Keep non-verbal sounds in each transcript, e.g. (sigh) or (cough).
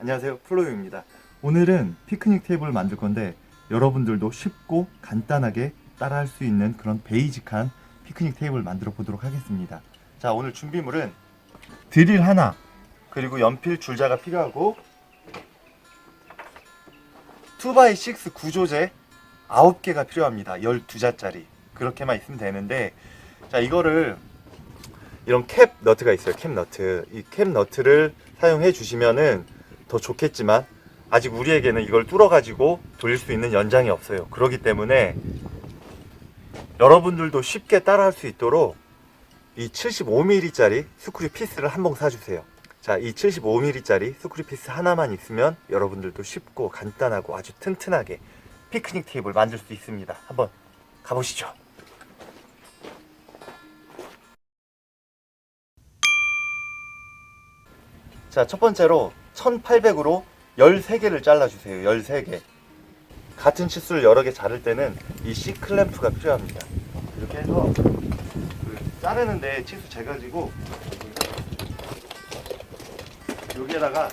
안녕하세요 플로유입니다. 오늘은 피크닉 테이블을 만들 건데 여러분들도 쉽고 간단하게 따라 할 수 있는 그런 베이직한 피크닉 테이블을 만들어 보도록 하겠습니다. 자 오늘 준비물은 드릴 하나 그리고 연필 줄자가 필요하고 2x6 구조재 9개가 필요합니다. 12자짜리. 그렇게만 있으면 되는데 자 이거를 이런 캡 너트가 있어요. 캡 너트. 이 캡 너트를 사용해 주시면은 더 좋겠지만 아직 우리에게는 이걸 뚫어 가지고 돌릴 수 있는 연장이 없어요. 그렇기 때문에 여러분들도 쉽게 따라할 수 있도록 이 75mm 짜리 스크류 피스를 한 봉 사주세요. 자 이 75mm 짜리 스크류 피스 하나만 있으면 여러분들도 쉽고 간단하고 아주 튼튼하게 피크닉 테이블 만들 수 있습니다. 한번 가보시죠. 자, 첫 번째로 1800으로 13개를 잘라주세요. 13개. 같은 치수를 여러 개 자를 때는 이 C 클램프가 필요합니다. 이렇게 해서 그 자르는데 치수 재가지고 여기에다가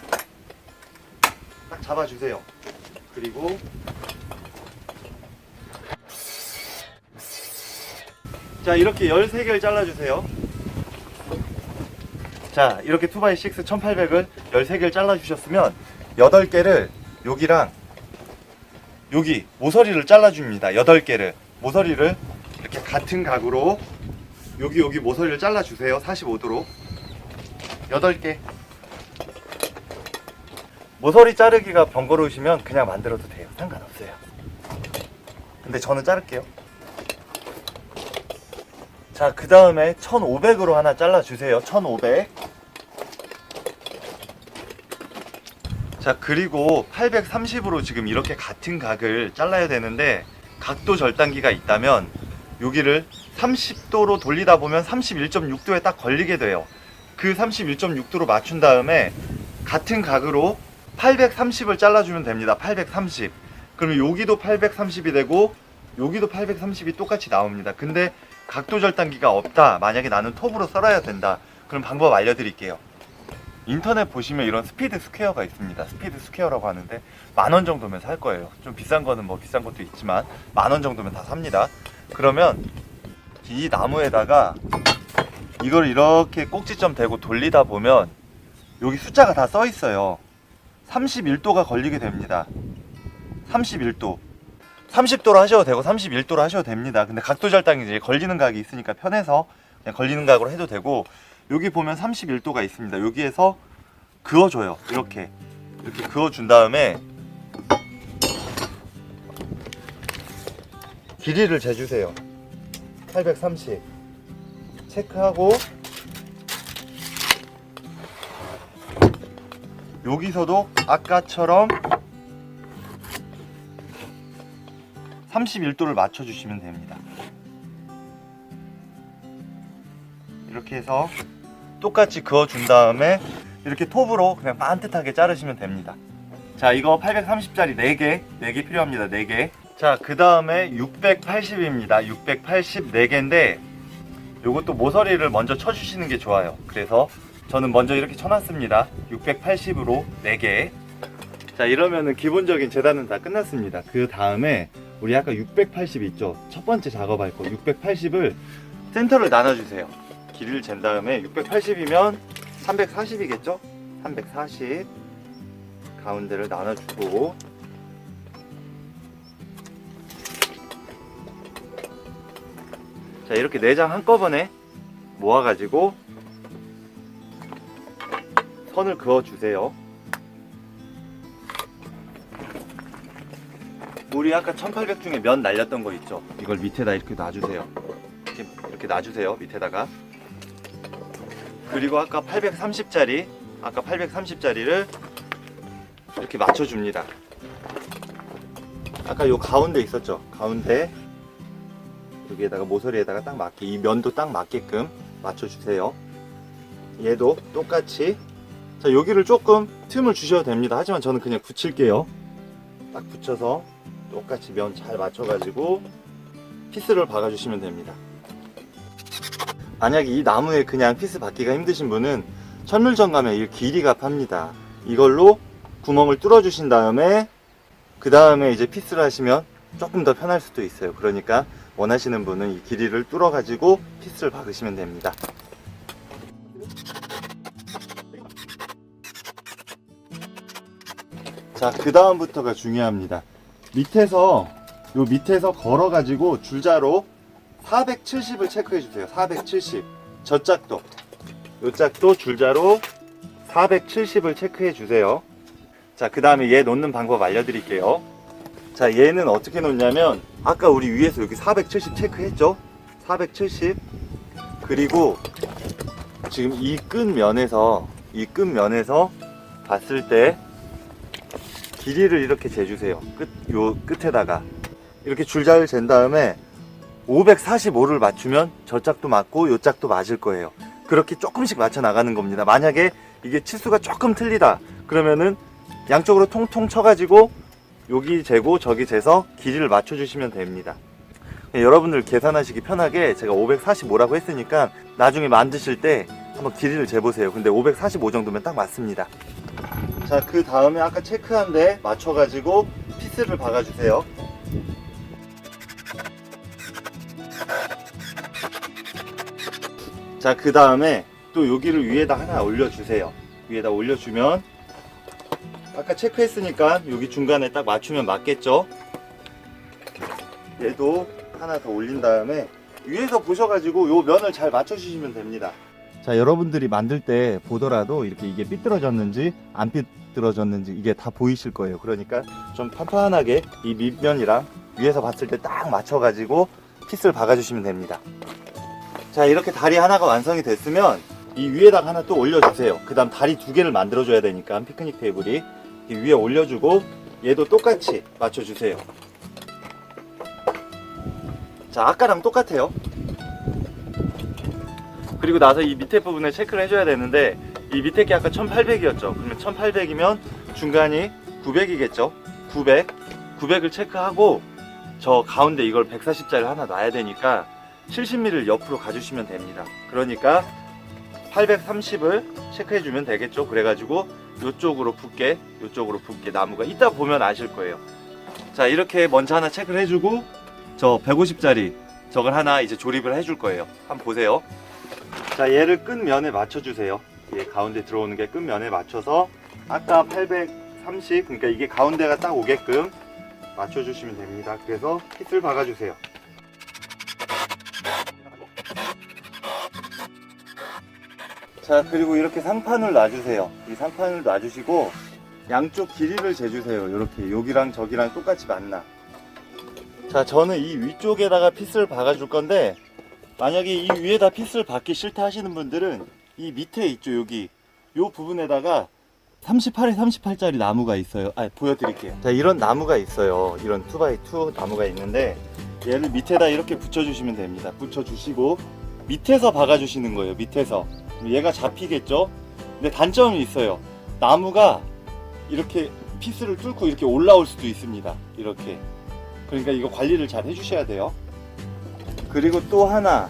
딱 잡아주세요. 그리고 자, 이렇게 13개를 잘라주세요. 자 이렇게 2x6 1800을 13개를 잘라주셨으면 8개를 여기랑 여기 모서리를 잘라줍니다. 8개를. 모서리를 이렇게 같은 각으로 여기 여기 모서리를 잘라주세요. 45도로 8개. 모서리 자르기가 번거로우시면 그냥 만들어도 돼요. 상관없어요. 근데 저는 자를게요. 자 그 다음에 1500으로 하나 잘라주세요. 1500 자 그리고 830으로 지금 이렇게 같은 각을 잘라야 되는데 각도 절단기가 있다면 여기를 30도로 돌리다 보면 31.6도에 딱 걸리게 돼요. 그 31.6도로 맞춘 다음에 같은 각으로 830을 잘라주면 됩니다. 830 그러면 여기도 830이 되고 여기도 830이 똑같이 나옵니다. 근데 각도 절단기가 없다. 만약에 나는 톱으로 썰어야 된다. 그럼 방법 알려드릴게요 인터넷 보시면 이런 스피드 스퀘어가 있습니다. 스피드 스퀘어라고 하는데 만 원 정도면 살 거예요. 좀 비싼 거는 뭐 비싼 것도 있지만 만 원 정도면 다 삽니다. 그러면 이 나무에다가 이걸 이렇게 꼭지점 대고 돌리다 보면 여기 숫자가 다 써 있어요. 31도가 걸리게 됩니다. 31도. 30도로 하셔도 되고 31도로 하셔도 됩니다. 근데 각도 절단이 이제 걸리는 각이 있으니까 편해서 그냥 걸리는 각으로 해도 되고 여기 보면 31도가 있습니다. 여기에서 그어줘요. 이렇게 이렇게 그어준 다음에 길이를 재주세요. 830 체크하고 여기서도 아까처럼 31도를 맞춰주시면 됩니다. 이렇게 해서 똑같이 그어준 다음에 이렇게 톱으로 그냥 반듯하게 자르시면 됩니다. 자, 이거 830짜리 4개, 4개 필요합니다. 4개. 자, 그 다음에 680입니다. 680 4개인데 요것도 모서리를 먼저 쳐주시는 게 좋아요. 그래서 저는 먼저 이렇게 쳐놨습니다. 680으로 4개. 자, 이러면은 기본적인 재단은 다 끝났습니다. 그 다음에 우리 아까 680 있죠? 첫 번째 작업할 거 680을 센터를 나눠주세요. 길이를 잰 다음에 680이면 340이겠죠? 340 가운데를 나눠주고 자 이렇게 4장 한꺼번에 모아가지고 선을 그어주세요 우리 아까 1800 중에 면 날렸던 거 있죠? 이걸 밑에다 이렇게 놔주세요 이렇게, 이렇게 놔주세요 밑에다가 그리고 아까 830짜리 아까 830짜리를 이렇게 맞춰줍니다. 아까 요 가운데 있었죠? 가운데 여기에다가 모서리에다가 딱 맞게 이 면도 딱 맞게끔 맞춰주세요. 얘도 똑같이. 자 여기를 조금 틈을 주셔도 됩니다. 하지만 저는 그냥 붙일게요. 딱 붙여서 똑같이 면 잘 맞춰 가지고 피스를 박아주시면 됩니다 만약에 이 나무에 그냥 피스 받기가 힘드신 분은 천물점 가면 이 길이가 팝니다. 이걸로 구멍을 뚫어 주신 다음에 그 다음에 이제 피스를 하시면 조금 더 편할 수도 있어요. 그러니까 원하시는 분은 이 길이를 뚫어 가지고 피스를 박으시면 됩니다. 자, 그 다음부터가 중요합니다. 밑에서, 요 밑에서 걸어 가지고 줄자로 470을 체크해 주세요. 470. 저 짝도. 요 짝도 줄자로 470을 체크해 주세요. 자, 그 다음에 얘 놓는 방법 알려드릴게요. 자, 얘는 어떻게 놓냐면, 아까 우리 위에서 여기 470 체크했죠? 470. 그리고 지금 이 끝면에서, 이 끝면에서 봤을 때 길이를 이렇게 재주세요. 끝, 요 끝에다가. 이렇게 줄자를 잰 다음에 545를 맞추면 저 짝도 맞고 요 짝도 맞을 거예요. 그렇게 조금씩 맞춰 나가는 겁니다. 만약에 이게 치수가 조금 틀리다. 그러면은 양쪽으로 통통 쳐가지고 여기 재고 저기 재서 길이를 맞춰주시면 됩니다. 예, 여러분들 계산하시기 편하게 제가 545라고 했으니까 나중에 만드실 때 한번 길이를 재보세요. 근데 545 정도면 딱 맞습니다. 자, 그 다음에 아까 체크한 데 맞춰가지고 피스를 박아주세요. 자, 그 다음에 또 여기를 위에다 하나 올려주세요. 위에다 올려주면 아까 체크했으니까 여기 중간에 딱 맞추면 맞겠죠? 얘도 하나 더 올린 다음에 위에서 보셔가지고 요 면을 잘 맞춰주시면 됩니다. 자, 여러분들이 만들 때 보더라도 이렇게 이게 삐뚤어졌는지 안 삐뚤어졌는지 이게 다 보이실 거예요. 그러니까 좀 판판하게 이 밑면이랑 위에서 봤을 때 딱 맞춰가지고 피스를 박아주시면 됩니다. 자, 이렇게 다리 하나가 완성이 됐으면 이 위에다가 하나 또 올려주세요. 그 다음 다리 두 개를 만들어 줘야 되니까 피크닉 테이블이 이 위에 올려주고 얘도 똑같이 맞춰주세요. 자, 아까랑 똑같아요. 그리고 나서 이 밑에 부분을 체크를 해줘야 되는데 이 밑에 게 아까 1800이었죠. 그러면 1800이면 중간이 900이겠죠. 900. 900을 체크하고 저 가운데 이걸 140짜리 하나 놔야 되니까 70mm를 옆으로 가주시면 됩니다. 그러니까 830을 체크해 주면 되겠죠. 그래가지고 이쪽으로 붙게, 이쪽으로 붙게 나무가 이따 보면 아실 거예요. 자 이렇게 먼저 하나 체크를 해주고 저 150짜리 저걸 하나 이제 조립을 해줄 거예요. 한번 보세요. 자 얘를 끝 면에 맞춰주세요. 얘 가운데 들어오는 게 끝 면에 맞춰서 아까 830 그러니까 이게 가운데가 딱 오게끔 맞춰주시면 됩니다. 그래서 핏을 박아주세요. 자 그리고 이렇게 상판을 놔주세요. 이 상판을 놔주시고 양쪽 길이를 재주세요. 이렇게 여기랑 저기랑 똑같이 맞나. 자 저는 이 위쪽에다가 핏을 박아줄 건데 만약에 이 위에다 핏을 박기 싫다 하시는 분들은 이 밑에 있죠 여기 요 부분에다가 38에 38짜리 나무가 있어요 아 보여드릴게요 자 이런 나무가 있어요 이런 2x2 나무가 있는데 얘를 밑에다 이렇게 붙여주시면 됩니다 붙여주시고 밑에서 박아주시는 거예요 밑에서 얘가 잡히겠죠? 근데 단점이 있어요. 나무가 이렇게 피스를 뚫고 이렇게 올라올 수도 있습니다. 이렇게. 그러니까 이거 관리를 잘 해주셔야 돼요. 그리고 또 하나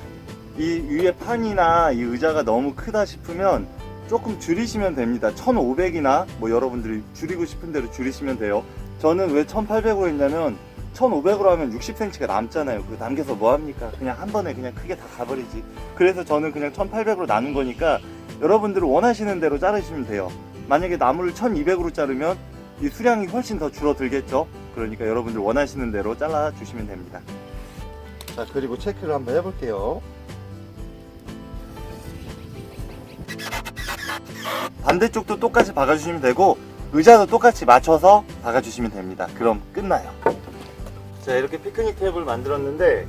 이 위에 판이나 이 의자가 너무 크다 싶으면 조금 줄이시면 됩니다. 1500이나 뭐 여러분들이 줄이고 싶은 대로 줄이시면 돼요. 저는 왜 1800으로 했냐면 1500으로 하면 60cm가 남잖아요. 그 남겨서 뭐 합니까? 그냥 한 번에 그냥 크게 다 가버리지. 그래서 저는 그냥 1800으로 나눈 거니까 여러분들은 원하시는 대로 자르시면 돼요. 만약에 나무를 1200으로 자르면 이 수량이 훨씬 더 줄어들겠죠? 그러니까 여러분들 원하시는 대로 잘라 주시면 됩니다. 자 그리고 체크를 한번 해볼게요. 반대쪽도 똑같이 박아주시면 되고 의자도 똑같이 맞춰서 박아주시면 됩니다. 그럼 끝나요 자 이렇게 피크닉 테이블 만들었는데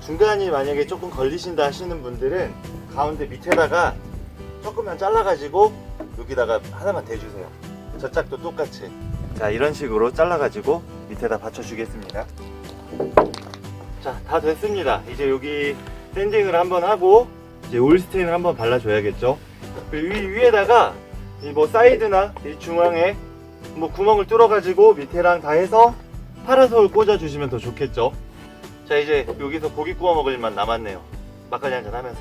중간이 만약에 조금 걸리신다 하시는 분들은 가운데 밑에다가 조금만 잘라 가지고 여기다가 하나만 대주세요 저 짝도 똑같이 자 이런 식으로 잘라 가지고 밑에다 받쳐 주겠습니다 자, 다 됐습니다. 이제 여기 샌딩을 한번 하고 이제 올스테인을 한번 발라줘야겠죠. 그리고 위, 위에다가 이뭐 사이드나 이 중앙에 뭐 구멍을 뚫어가지고 밑에랑 다 해서 파라솔 꽂아주시면 더 좋겠죠. 자 이제 여기서 고기 구워 먹을 일만 남았네요. 막걸리 한잔 하면서.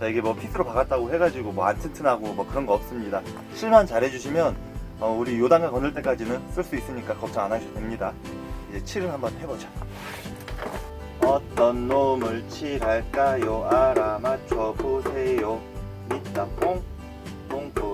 자 이게 뭐 피스로 박았다고 해가지고 뭐 안 튼튼하고 뭐 그런 거 없습니다. 실만 잘해주시면 어, 우리 요단가 건널 때까지는 쓸 수 있으니까 걱정 안 하셔도 됩니다. 이제 칠을 한번 해보자. 어떤 놈을 칠할까요? 알아맞혀 보세요. 밑다 뽕, 뽕뽕,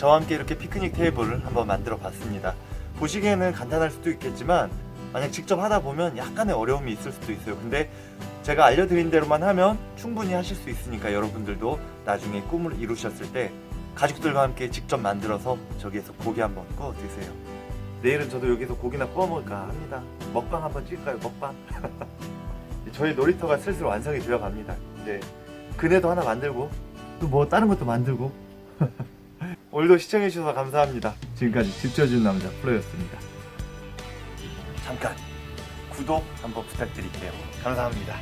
저와 함께 이렇게 피크닉 테이블을 한번 만들어 봤습니다. 보시기에는 간단할 수도 있겠지만 만약 직접 하다 보면 약간의 어려움이 있을 수도 있어요. 근데 제가 알려드린 대로만 하면 충분히 하실 수 있으니까 여러분들도 나중에 꿈을 이루셨을 때 가족들과 함께 직접 만들어서 저기에서 고기 한번 구워 드세요. 내일은 저도 여기서 고기나 구워 먹을까 합니다. 먹방 한번 찍을까요? 먹방. (laughs) 저희 놀이터가 슬슬 완성이 되어 갑니다. 이제 그네도 하나 만들고 또 뭐 다른 것도 만들고 (laughs) 오늘도 시청해주셔서 감사합니다. 지금까지 집져준 남자 프로였습니다. 잠깐 구독 한번 부탁드릴게요. 감사합니다.